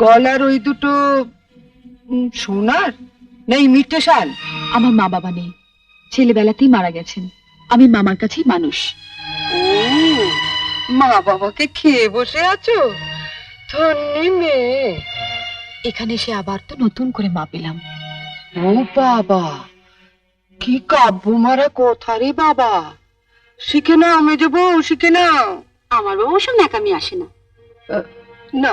গলার ওই দুটো সোনার? নেই মিটে শাল? আমার মা বাবা নেই। ছেলেবেলাতেই মারা গেছেন। আমি মামার কাছেই মানুষ। মা বাবাকে খেয়ে বসে আছো? ধন্যি মেয়ে। এখানে সে আবার তো নতুন করে মা পেলাম। ও বাবা কি কাব্য মারা কথা রে বাবা। শিখে নাও মেজে বউ শিখে নাও। আমার বাবা ওসব ন্যাকামি আসে না। না।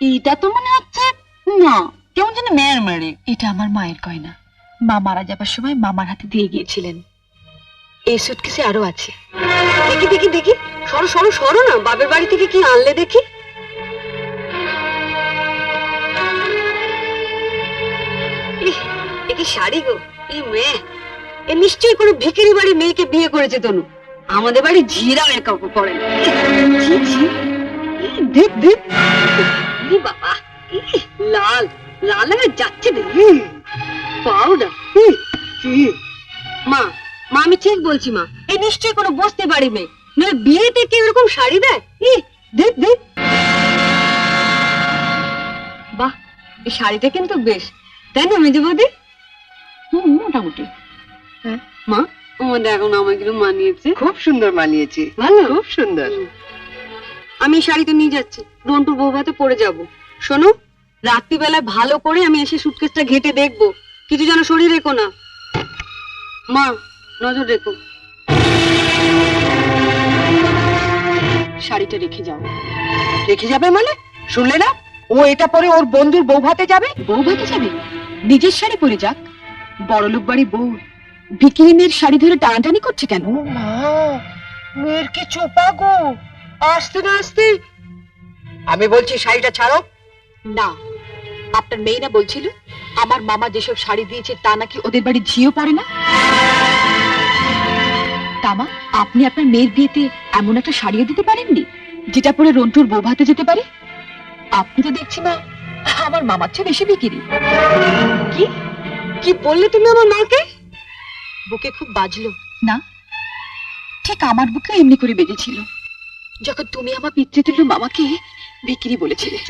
এইটা তো মনে হচ্ছে না কেমন যেন মেয়ের মেরে এটা আমার মায়ের গয়না মা মারা যাবার সময় মামার হাতে দিয়ে গিয়েছিলেন এই আরও আছে দেখি দেখি দেখি সরো সরো সরো না বাবের বাড়ি থেকে কি আনলে দেখি এ শাড়ি গো এই মেয়ে এ নিশ্চয়ই কোনো মেয়েকে বিয়ে করেছে তনু আমাদের বাড়ি ঝিরা এর বাবা লাল লাল হয়ে যাচ্ছে দেখি পাউডার। মা মা আমি ঠিক বলছি মা। এই নিশ্চয়ই কোনো বসতে বাড়ি মেয়ে নইলে বিয়েতে কেউ এরকম শাড়ি দেয়? ধিপ বাহ এই শাড়িটা কিন্তু বেশ। তাই না মেজে বৌদি? হুম মোটামুটি। হ্যাঁ। মা আমাদের এখন আমাকে একটু মানিয়েছে। খুব সুন্দর মানিয়েছে। ভালো? খুব সুন্দর। আমি এই শাড়িটা নিয়ে যাচ্ছি। রন্টুর বৌভাতে পরে যাব। শোনো রাত্রিবেলায় ভালো করে আমি এসে সুটকেসটা ঘেটে দেখব। কিছু যেন শরীর রেখো না। মা নজর রেখো। শাড়িটা রেখে যাও। রেখে যাবে মানে? শুনলে না? ও এটা পরে ওর বন্ধুর বউ ভাতে যাবে? বউ ভাতে যাবে? নিজের শাড়ি পরে যাক। বড়লোক বাড়ি বউ। মেয়ের শাড়ি ধরে টানাটানি করছে কেন? মেয়ের কি চোপা গো? আসতে না আসতে। আমি বলছি শাড়িটা ছাড়ো। না আপনার মেয়েরা বলছিল আমার মামা যেসব শাড়ি দিয়েছে তা নাকি ওদের বাড়ি ঝিও পড়ে না? তামা আপনি আপনার মেয়ের বিয়েতে এমন একটা শাড়িও দিতে পারেননি যেটা পরে রন্টুর বউ ভাতে যেতে পারে? আপনি তো দেখছি মা আমার মামার চেয়ে বেশি বিক্রি। কি? কি বললে তুমি আমার মাকে? বুকে খুব বাজলো। না। ঠিক আমার বুকে এমনি করে বেজেছিল যখন তুমি আমার পিতৃতুল্য মামাকে বিক্রি বলেছিলে।